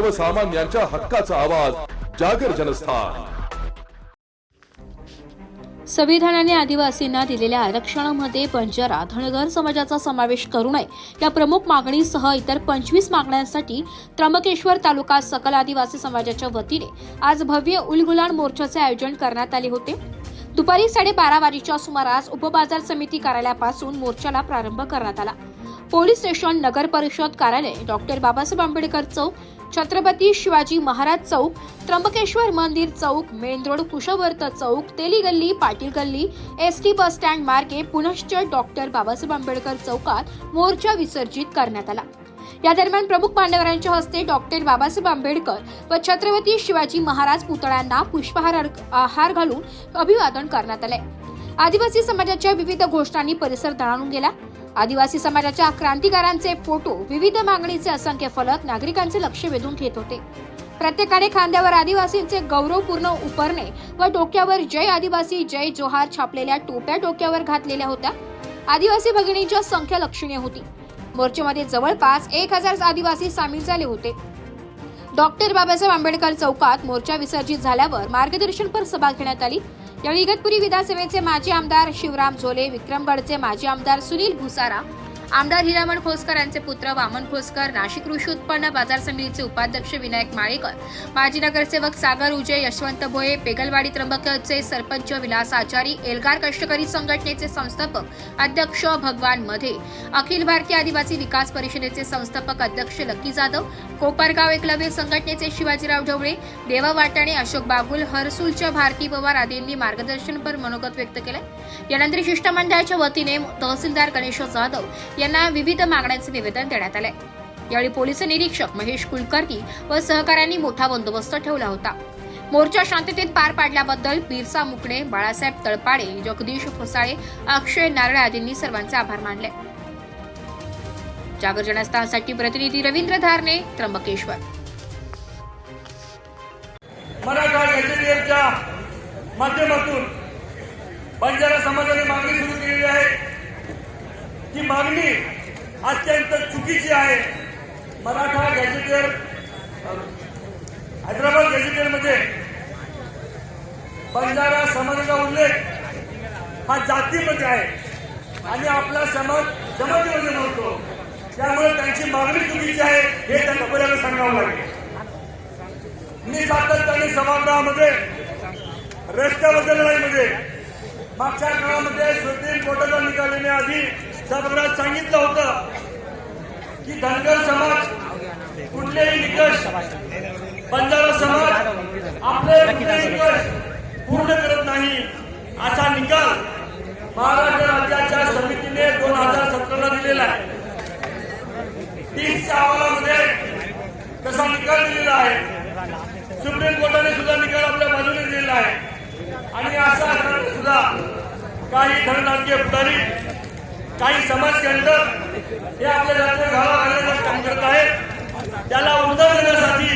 सर्वसामान्यांच्या हक्काचा आवाज जागर जनस्थान. संविधानाने आदिवासींना दिलेल्या आरक्षणामध्ये बंजारा धनगर समाजाचा समावेश करू नये या प्रमुख मागणीसह इतर पंचवीस मागण्यांसाठी त्र्यंबकेश्वर तालुका सकल आदिवासी समाजाच्या वतीने आज भव्य उलगुलान मोर्चाचे आयोजन करण्यात आले होते. दुपारी साडेबारा वाजेच्या सुमारास उपबाजार समिती कार्यालयापासून मोर्चाला प्रारंभ करण्यात आला. पोलीस स्टेशन नगर परिषद कार्यालय डॉक्टर बाबासाहेब आंबेडकर चौक छत्रपती शिवाजी महाराज चौक त्र्यंबकेश्वर मंदिर चौक मेन रोड कुशवर्त चौक तेली गल्ली पाटील गल्ली एस टी बस स्टँड मार्गे पुनश्च डॉक्टर बाबासाहेब आंबेडकर चौकात मोर्चा विसर्जित करण्यात आला. या दरम्यान प्रमुख मान्यवरांच्या हस्ते डॉक्टर बाबासाहेब आंबेडकर व छत्रपती शिवाजी महाराज पुतळ्यांना पुष्पहार हार घालून अभिवादन करण्यात आले आदिवासी समाजाच्या विविध घोषणांनी परिसर दणाणून गेला. आदिवासी समाजाच्या क्रांतिकारांचे फोटो विविध मागणीचे असंख्य फलक नागरिकांचे लक्ष वेधून घेत होते. प्रत्येकाने खांद्यावर आदिवासींचे गौरवपूर्ण उपरणे व डोक्यावर जय आदिवासी जय जोहार छापलेल्या टोप्या डोक्यावर घातलेल्या होत्या. आदिवासी भगिनींच्या संख्या लक्षणीय होती. मोर्चेमध्ये जवळपास एक हजार आदिवासी सामील झाले होते. डॉक्टर बाबासाहेब आंबेडकर चौकात मोर्चा विसर्जित झाल्यावर मार्गदर्शनपर सभा घेण्यात आली. यावेळी इगतपुरी विधानसभेचे माजी आमदार शिवराम झोले विक्रमगडचे माजी आमदार सुनील भुसारा आमदार हिरामण खोसकर यांचे पुत्र वामन खोसकर नाशिक कृषी उत्पन्न बाजार समितीचे उपाध्यक्ष विनायक माळेकर माजी नगरसेवक सागर उजे यशवंत भोये पेगलवाडी त्र्यंबकचे सरपंच विलास आचारी एल्गार कष्टकरी संघटनेचे संस्थापक अध्यक्ष भगवान मधे अखिल भारतीय आदिवासी विकास परिषदेचे संस्थापक अध्यक्ष लक्की जाधव कोपरगाव एकलव्य संघटनेचे शिवाजीराव ढवळे देवा वाटाणे अशोक बागुल हरसूलच्या भारती पवार आदींनी मार्गदर्शनपर मनोगत व्यक्त केले यानंतर शिष्टमंडळाच्या वतीने तहसीलदार गणेश जाधव यांना विविध मागण्यांचे निवेदन देण्यात आले. यावेळी पोलीस निरीक्षक महेश कुलकर्णी व सहकाऱ्यांनी मोठा बंदोबस्त ठेवला होता. मोर्चा शांततेत पार पाडल्याबद्दल बिरसा मुकणे बाळासाहेब तळपाडे जगदीश फसाळे अक्षय नारळे आदींनी सर्वांचे आभार मानले. जागर जनस्थानसाठी प्रतिनिधी रवींद्र धारणे त्र्यंबकेश्वर. मराठा माध्यमातून बंजारा समाजाने मागणी मागणी अत्यंत चुकीची आहे. मराठा गॅजेटियर हैदराबाद गॅजेटियरमध्ये बंजारा समाजाचा उल्लेख हा जातीमध्ये आहे. आणि आपला समाज जमातीमध्ये नव्हतो. त्यामुळे त्यांची मागणी चुकीची आहे हे त्यांना पहिल्यांदा सांगावं लागेल. मी सातत्याने सभागृहामध्ये रस्त्याबद्दल लढाईमध्ये मागच्या काळामध्ये सुप्रीम कोर्टाचा निकाल येण्याआधी साहेबांना सांगितलं होतं की धनगर समाज कुठलेही निकष बंजारा समाज आपले निकष पूर्ण करत नाही. असा निकाल महाराष्ट्र राज्याच्या समितीने दोन हजार सतराला दिलेला आहे. तीसच्या अहवालामध्ये तसा निकाल दिलेला आहे. सुप्रीम कोर्टाने सुद्धा निकाल आपल्या बाजूने दिलेला आहे. आणि असा असताना सुद्धा काही धनराजकीय पुढारी काही समाज सेंटर हे आपल्या जातीय गावा आणण्याचं काम करत आहेत. त्याला उद्या देण्यासाठी